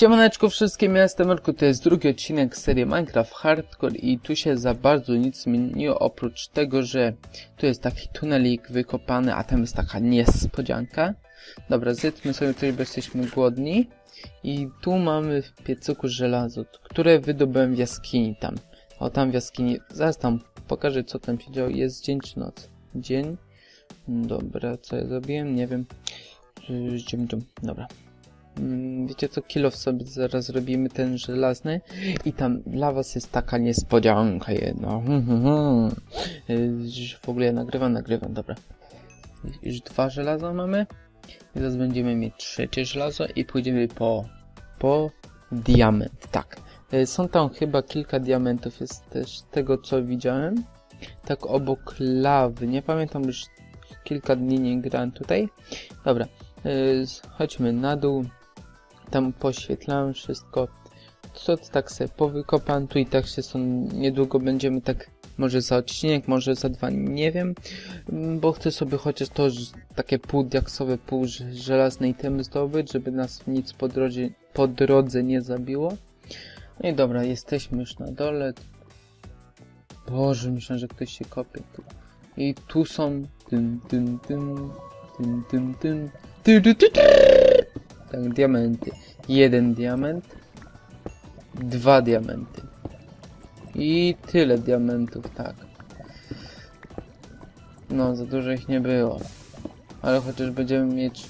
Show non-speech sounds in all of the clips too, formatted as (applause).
Siemaneczko wszystkim, ja jestem Marku, to jest drugi odcinek serii Minecraft Hardcore i tu się za bardzo nic zmieniło oprócz tego, że tu jest taki tunelik wykopany, a tam jest taka niespodzianka. Dobra, zjedzmy sobie coś, bo jesteśmy głodni. I tu mamy w piecuku żelazo, które wydobyłem w jaskini tam. O, tam w jaskini, zaraz tam pokażę co tam się działo, jest dzień czy noc? Dzień. Dobra, co ja zrobiłem? Nie wiem. Dzień. Dobra. Mm, Wiecie co, kilof sobie zaraz robimy ten żelazny i tam dla was jest taka niespodzianka jedna. (laughs) W ogóle ja nagrywam, nagrywam, dobra. Już dwa żelaza mamy. I zaraz będziemy mieć trzecie żelazo i pójdziemy po, po diament, tak. Y, Są tam chyba kilka diamentów, jest też tego co widziałem. Tak obok lawy, nie pamiętam już kilka dni nie grałem tutaj. Dobra, y, chodźmy na dół tam poświetlałem wszystko. Co to tak sobie powykopam, tu i tak się są, niedługo będziemy tak, może za odcinek, może za dwa, nie wiem, mm, bo chcę sobie chociaż to takie pół ż- żelazne itemy zdobyć, żeby nas nic po drodze, po drodze nie zabiło. No i dobra, jesteśmy już na dole. Boże, myślę, że ktoś się kopie tu. I tu są. Tak, diamenty. Jeden diament. Dwa diamenty. I tyle diamentów, tak. No, za dużo ich nie było. Ale chociaż będziemy mieć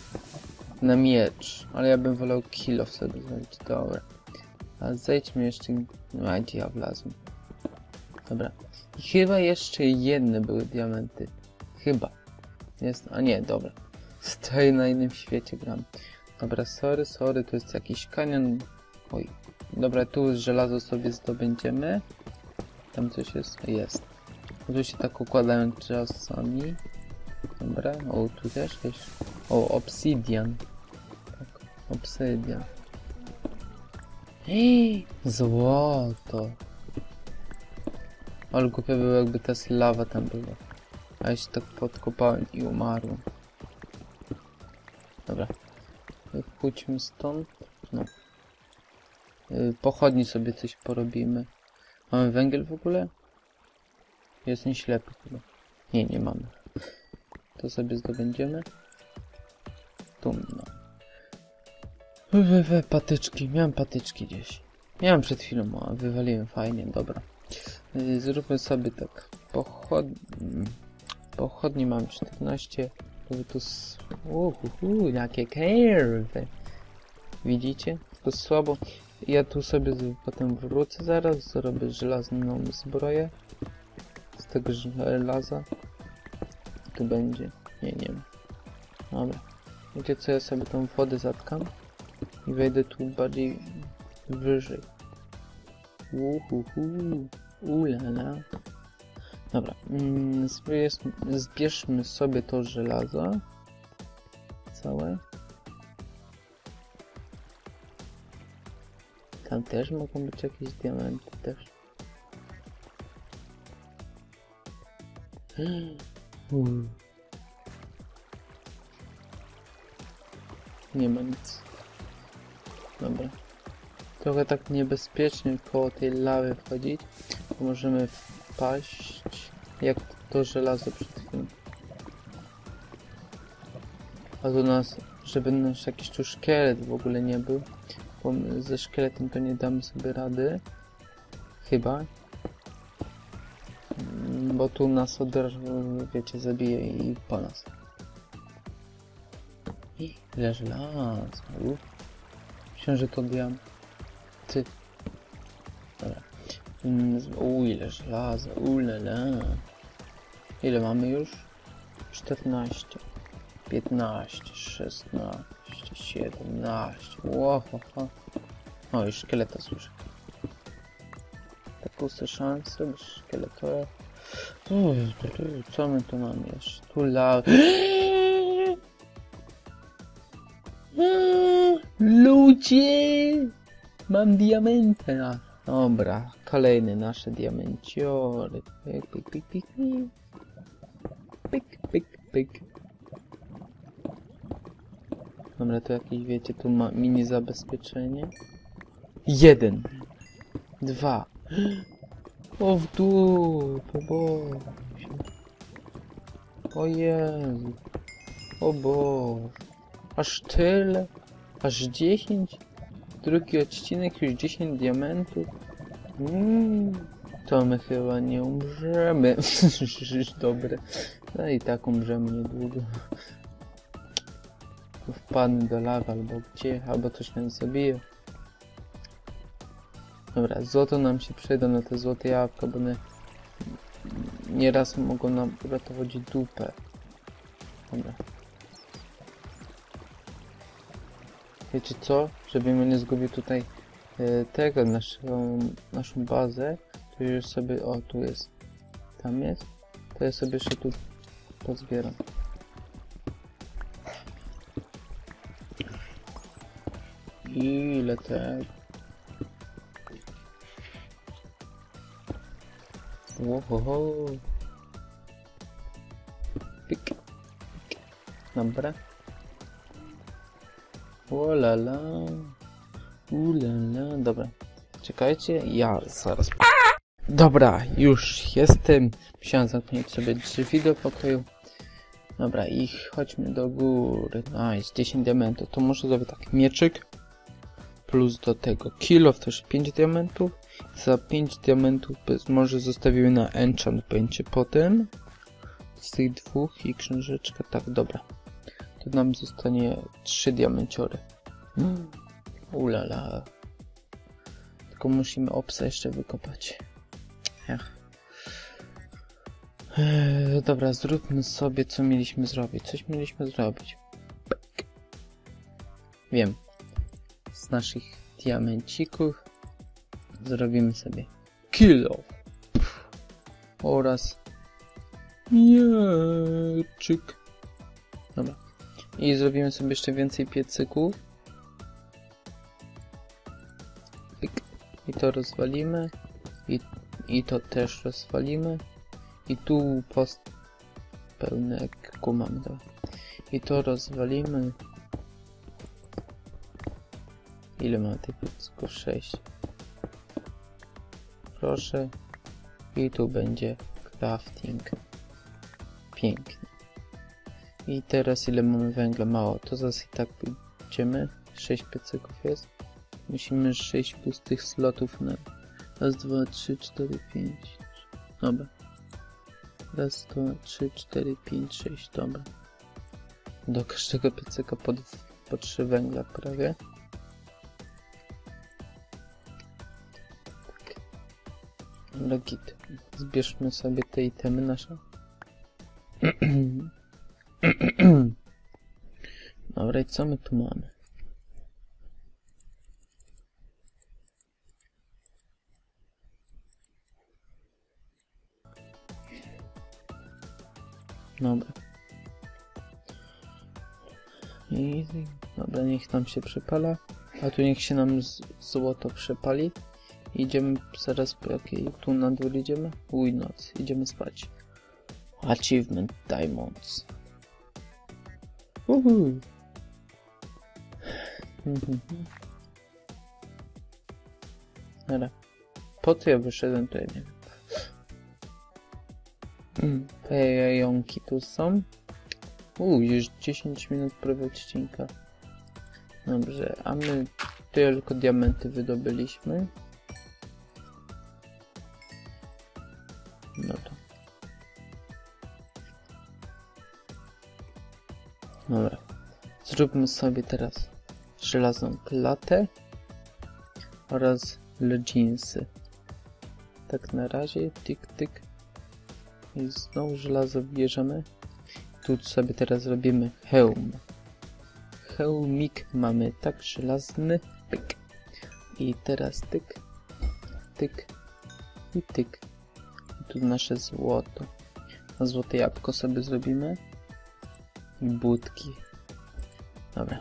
na miecz. Ale ja bym wolał kilo sobie zrobić. Dobra. A zejdźmy jeszcze... No, gdzie ja wlazłem. Dobra. I chyba jeszcze jedne były diamenty. Chyba. Jest... A nie, dobra. Stoję na innym świecie gram. Dobra, sorry, sorry, to jest jakiś kanion. Oj. Dobra, tu żelazo sobie zdobędziemy. Tam coś jest. Jest. Tu się tak układają czasami. Dobra, o, tu też jest. O, obsidian. Tak, obsydian. Ej, złoto. Ale głupie było jakby ta lawa tam była. A ja się tak podkopałem i umarłem. Dobra. Pójdźmy stąd. No. Yy, Pochodni sobie coś porobimy. Mamy węgiel w ogóle? Jestem ślepy chyba. Nie, nie mamy. To sobie zdobędziemy. Tu, no. We, we, patyczki. Miałem patyczki gdzieś. Miałem przed chwilą, a wywaliłem fajnie, dobra. Yy, Zróbmy sobie tak. Pochodni... Pochodni mam 14. To tu... Uhuhu, jakie curve. Widzicie? To słabo. Ja tu sobie potem wrócę zaraz, zrobię żelazną zbroję. Z tego żelaza. Tu będzie. Nie, nie. Dobra. Wiecie co, ja sobie tą wodę zatkam. I wejdę tu bardziej wyżej. Uhuhu. Ulala. Dobra. Mm, zbierz, zbierzmy sobie to żelazo. Całe. Tam też mogą być jakieś diamenty też. Uuu. (gasps) Nie ma nic. Dobra. Trochę tak niebezpiecznie koło tej lawy wchodzić. Możemy wpaść jak to żelazo przed chwilą. A do nas, żeby nasz jakiś tu szkielet w ogóle nie był. Bo ze szkieletem to nie damy sobie rady. Chyba. Mm, Bo tu nas od razu, wiecie, zabije i po nas. I ile żelaza. Myślę, że to diam. Ty. Dobra. Mm, U, ile żelaza. Ulala. Ile mamy już? 14. 15, 16, 17. Wow. O, już szkieleta słyszę. Te puste szanse, bo szkieletowe. Uff, Co my tu mamy jeszcze? Tu la... (gasps) Ludzie! Mam diamenta. Dobra, kolejne nasze diamenciory. Pyk, pyk, pyk, pyk. Pyk, pyk, pyk. Dobra, to jakieś, wiecie, tu ma mini zabezpieczenie. Jeden. Dwa. O, w dół, po Boże. O Jezu. O Boże. Aż tyle? Aż 10? Drugi odcinek, już 10 diamentów? Mm, to my chyba nie umrzemy. (laughs) Dobre. No i tak umrzemy niedługo. Wpadnę do lawy albo gdzie, albo coś nas zabije. Dobra, złoto nam się przyda na te złote jabłka, bo one nieraz mogą nam uratować dupę. Dobra. Wiecie co? Żebym nie zgubił tutaj e, tego, naszą, naszą bazę, to już sobie, o tu jest, tam jest, to ja sobie jeszcze tu pozbieram. Ile tego? Ohoho. Pik. Pik. Dobra. Ulala. Ulala. Dobra. Czekajcie, ja zaraz. Dobra, już jestem. Musiałem zamknąć sobie drzwi do pokoju. Dobra, i chodźmy do góry. Nice, 10 diamentów. To może zrobię tak, mieczyk. Plus do tego kilo, też 5 diamentów. Za 5 diamentów może zostawimy na enchant będzie potem. Z tych dwóch i książeczka, tak, dobra. To nam zostanie 3 diamenciory. Mm. Ulala. Tylko musimy obsa jeszcze wykopać. Ech. Eee, dobra, zróbmy sobie co mieliśmy zrobić. Coś mieliśmy zrobić. Wiem. Z naszych diamencików zrobimy sobie kilo oraz mieczyk. Dobra. I zrobimy sobie jeszcze więcej piecyków. I to rozwalimy. I, I to też rozwalimy. I tu post mamy. Dobra. I to rozwalimy. Ile mamy tych piecyków? 6 proszę. I tu będzie crafting. Pięknie. I teraz ile mamy węgla? Mało. To zaraz i tak pójdziemy. 6 piecyków jest. Musimy 6 pustych slotów na raz, dwa, trzy, cztery, pięć. Dobra. Raz, dwa, trzy, cztery, pięć, sześć. Dobra. Do każdego piecyka po, po 3 węgla prawie. Logit. Zbierzmy sobie te itemy nasze. (clears throat) Dobra, i co my tu mamy? Dobra. I dobra, niech tam się przepala. A tu niech się nam złoto przepali. Idziemy zaraz po jakiej tu na dół idziemy? Uj, noc. Idziemy spać. Achievement Diamonds. Uhu. Mhm. Dobra. Po co ja wyszedłem, to ja nie wiem. Mm, tu są. Uuu, już 10 minut prawie odcinka. Dobrze, a my tylko diamenty wydobyliśmy. Dobra. Zróbmy sobie teraz żelazną klatę oraz leginsy. Tak na razie, tyk, tyk. I znowu żelazo bierzemy. Tu sobie teraz robimy hełm. Hełmik mamy tak żelazny. Pyk. I teraz tyk, tyk i tyk. I tu nasze złoto. A złote jabłko sobie zrobimy. Budki. Dobra.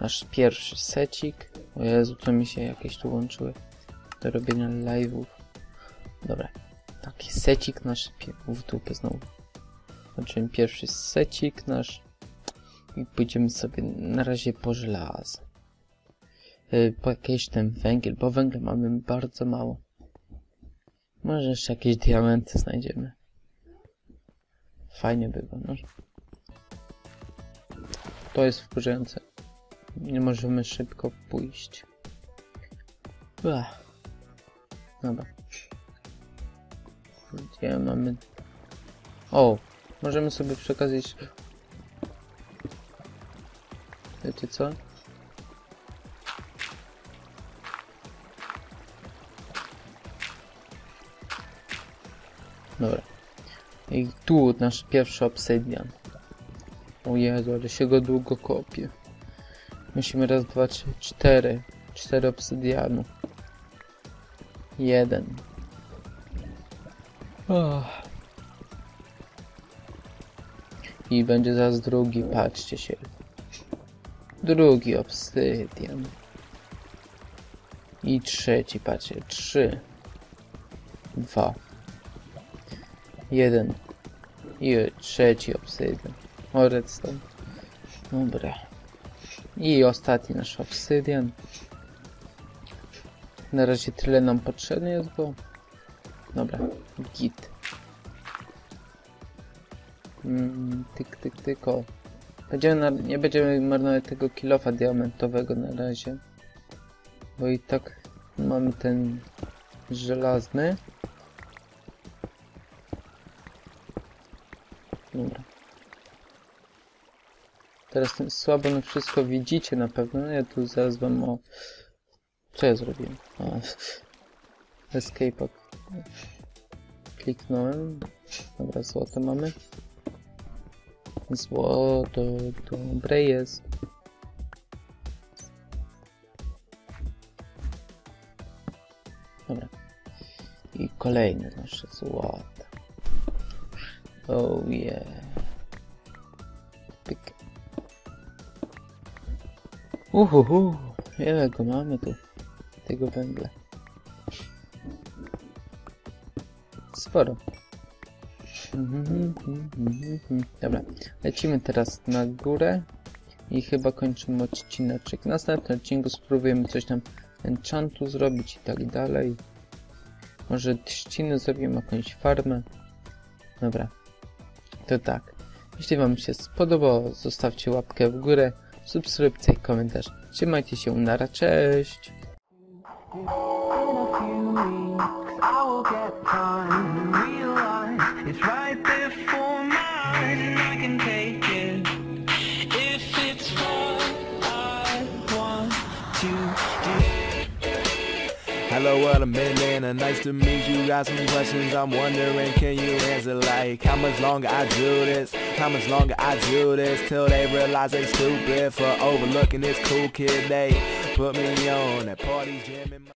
Nasz pierwszy secik. O Jezu, to mi się jakieś tu łączyły do robienia live'ów. Dobra. Taki secik nasz. W dupę znowu. Znaczy pierwszy secik nasz. I pójdziemy sobie na razie po żelazo. Yy, po jakiś ten węgiel, bo węgla mamy bardzo mało. Może jeszcze jakieś diamenty znajdziemy. Fajnie by było, no. To jest wkurzające. Nie możemy szybko pójść. Ach. Dobra. Gdzie mamy... O! Możemy sobie przy okazji... Wiecie co? Dobra. I tu nasz pierwszy obsydian. O Jezu, ale się go długo kopie. Musimy raz, dwa, trzy, cztery. Cztery obsydianu. Jeden. Oh. I będzie zaraz drugi, patrzcie się. Drugi obsydian. I trzeci, patrzcie, trzy. Dwa. Jeden. I trzeci obsydian. O, redstone. Dobra. I ostatni nasz obsydian. Na razie tyle nam potrzebne jest, bo... Dobra, git. Mm, tyk, tyk, tyk, o. Będziemy nie będziemy marnować tego kilofa diamentowego na razie. Bo i tak mamy ten żelazny. Dobra. Teraz ten słabo no wszystko widzicie na pewno. No Ja tu zaraz wam o... Co ja zrobiłem? A, escape. Kliknąłem. Dobra, złoto mamy. Złoto dobre jest. Dobra. I kolejne nasze złoto. Oh yeah. Uhuhu. Ile go mamy tu? Tego węgla. Sporo. Dobra, lecimy teraz na górę i chyba kończymy odcineczek. W następnym odcinku spróbujemy coś tam enchantu zrobić i tak dalej. Może trzciny zrobimy jakąś farmę. Dobra, to tak. Jeśli wam się spodobało, zostawcie łapkę w górę, subskrypcję i komentarz. Trzymajcie się, nara, cześć! It's right before my eyes, and I can take what in and nice to meet you. Got some questions I'm wondering, can you answer? Like, how much longer I do this? How much longer I do this? Till they realize they stupid for overlooking this cool kid. They put me on at parties, gym.